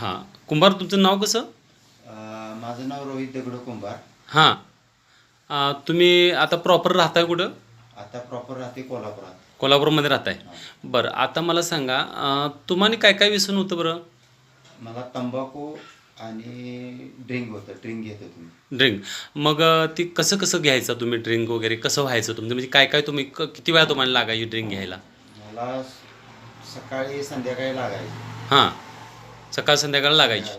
हां. कुंभार तुमचं नाव कसं? अं, माझं नाव रोहित दगडू कुंभार. हां. अं, तुम्ही आता प्रॉपर राहताय कुठं? आता प्रॉपर राहते कोल्हापुरात. कोल्हापूरमध्ये राहताय. बरं आता मला सांगा अं, तुम्हाला काय काय व्यसन होतं बरं? मला तंबाखू आणि ड्रिंक होतं ड्रिंक घेत होतो मी. ड्रिंक. मग अं, ती कसं कसं घ्यायचं तुम्ही ड्रिंक वगैरे? कसं व्हायचं तुमचं? म्हणजे काय काय तुम्ही क- किती वेळा तुम्हाला लागायची ड्रिंक घ्यायला? मला स- सकाळी संध्याकाळी लागायचं. हां. सकाळ संध्याकाळ लागायची.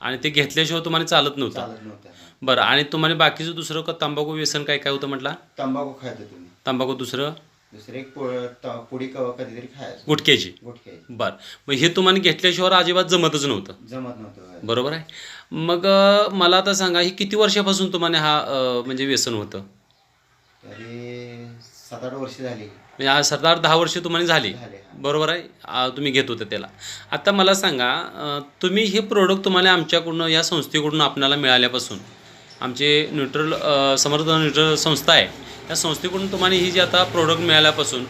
आणि ते घेतल्याशिवाय तुम्हाला चालत नव्हतं. चालत नव्हतं. हा. बरं आणि तुम्हाला बाकीचं दुसरं क- तंबाखू व्यसन काय काय होतं म्हटलं? तंबाखू खायचं तुम्ही. तंबाखू दुसरं? दुसरे एक पोळ- त- पुडी कवा कधीतरी खायचं. गुटक्याची. गुटख्याची बरं मग हे तुम्हाला घेतल्याशिवाय अजिबात जमतच नव्हतं. जमत नव्हतं. बरोबर आहे? मग अं, मला आता सांगा ही किती वर्षापासून तुम्हाला हा अं, म्हणजे व्यसन होतं? सात आठ वर्ष झाली. म्हणजे आज सरदार दहा वर्ष तुम्हाला झाली. झाले हा. बरोबर आहे? आ, तुम्ही घेत होते त्याला. आता मला सांगा अं, तुम्ही हे प्रोडक्ट तुम्हाला आमच्याकडून या संस्थेकडून आपल्याला मिळाल्यापासून आमचे न्यूट्रल अं, समर्थ न्यूट्रल संस्था आहे या संस्थेकडून तुम्हाला ही जी आता प्रोडक्ट मिळाल्यापासून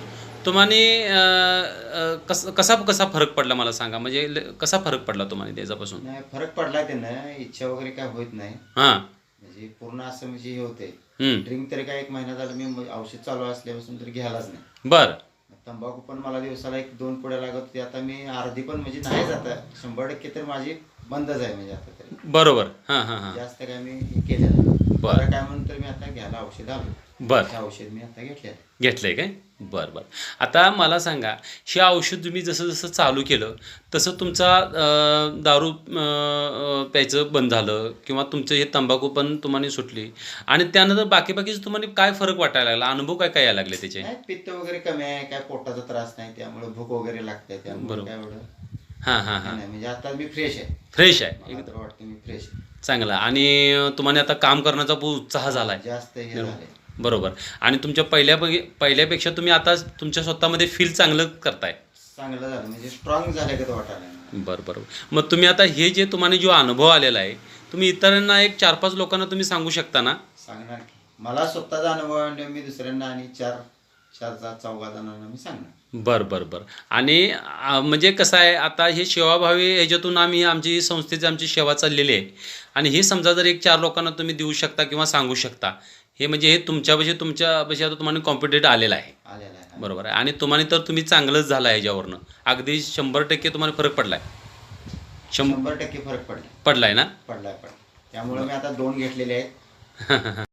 तुम्हाला अं, अं, कस कसा कसा फरक पडला मला सांगा? म्हणजे ल- कसा फरक पडला तुम्हाला त्याच्यापासून? नाही फरक पडला त्यांना. इच्छा वगैरे काय होत नाही. हां. म्हणजे पूर्ण असं म्हणजे हे होते. ड्रिंक तरी काय एक महिना झाला मी औषध चालू असल्यापासून तरी घ्यायलाच नाही. बरं. तंबाखू पण मला दिवसाला एक दोन पुड्या लागत होती आता मी अर्धी पण म्हणजे नाही जात शंभर टक्के तर माझी बंदच आहे म्हणजे आता तरी. बरोबर. हां हां हां. जास्त काय मी हे केलेलं. बरं काय म्हणून तर मी आता औषध आलो बरं. औषध मी आता घेतलेलं घेतलंय काय? बरं बरं. आता मला सांगा हे औषध तुम्ही जसं जसं चालू केलं तसं तुमचा दारू प्यायचं बंद झालं किंवा तुमचं हे तंबाखू पण तुम्हाला सुटली आणि त्यानंतर बाकी बाकीचं तुम्हाला काय फरक वाटायला लागला? अनुभव काय काय यायला लागले त्याचे? पित्त वगैरे कमी आहे काय पोटाचा त्रास नाही त्यामुळे भूक वगैरे लागते त्यामुळे हां हां हां. म्हणजे आता मी फ्रेश आहे. फ्रेश आहे. वाटतं मी फ्रेश आहे. चांगलं. आणि तुम्हाला आता काम करण्याचा उत्साह झाला आहे जास्त हे झालंय. बरोबर. आणि तुमच्या पहिल्या पहिल्यापेक्षा तुम्ही आता तुमच्या स्वतःमध्ये फील चांगलं करताय. चांगलं झालं. म्हणजे स्ट्रॉंग झालं का वाटायला लागलं. बरं बरं. मग तुम्ही आता हे जे तुम्हाला जो अनुभव आलेला आहे तुम्ही इतरांना एक चार पाच लोकांना तुम्ही सांगू शकता ना? सांगणार की मला स्वतःचा अनुभव आहे मी दुसऱ्यांना आणि चार चार चार चौघा जणांना मी सांगणार. बरं बरं बरं. आणि आ, म्हणजे कसं आहे आता हे सेवाभावी ह्याच्यातून आम्ही आमची ही संस्थेची आमची सेवा चाललेली आहे. आणि हे समजा जर एक चार लोकांना तुम्ही देऊ शकता किंवा सांगू शकता हे म्हणजे हे तुमच्यापाशी तुमच्यापाशी आता तुम्हाला कॉम्पिटेट आलेलं आहे. आलेला आहे बरोबर आहे. आणि तुम्हाला तर तुम्ही चांगलंच झालं आहे ह्याच्यावरनं. अगदी शंभर टक्के तुम्हाला फरक पडला आहे शंभर शंभर टक्के फरक पडला पडला आहे ना? पडलाय पडला त्यामुळे मी आता दोन घेतलेले आहेत.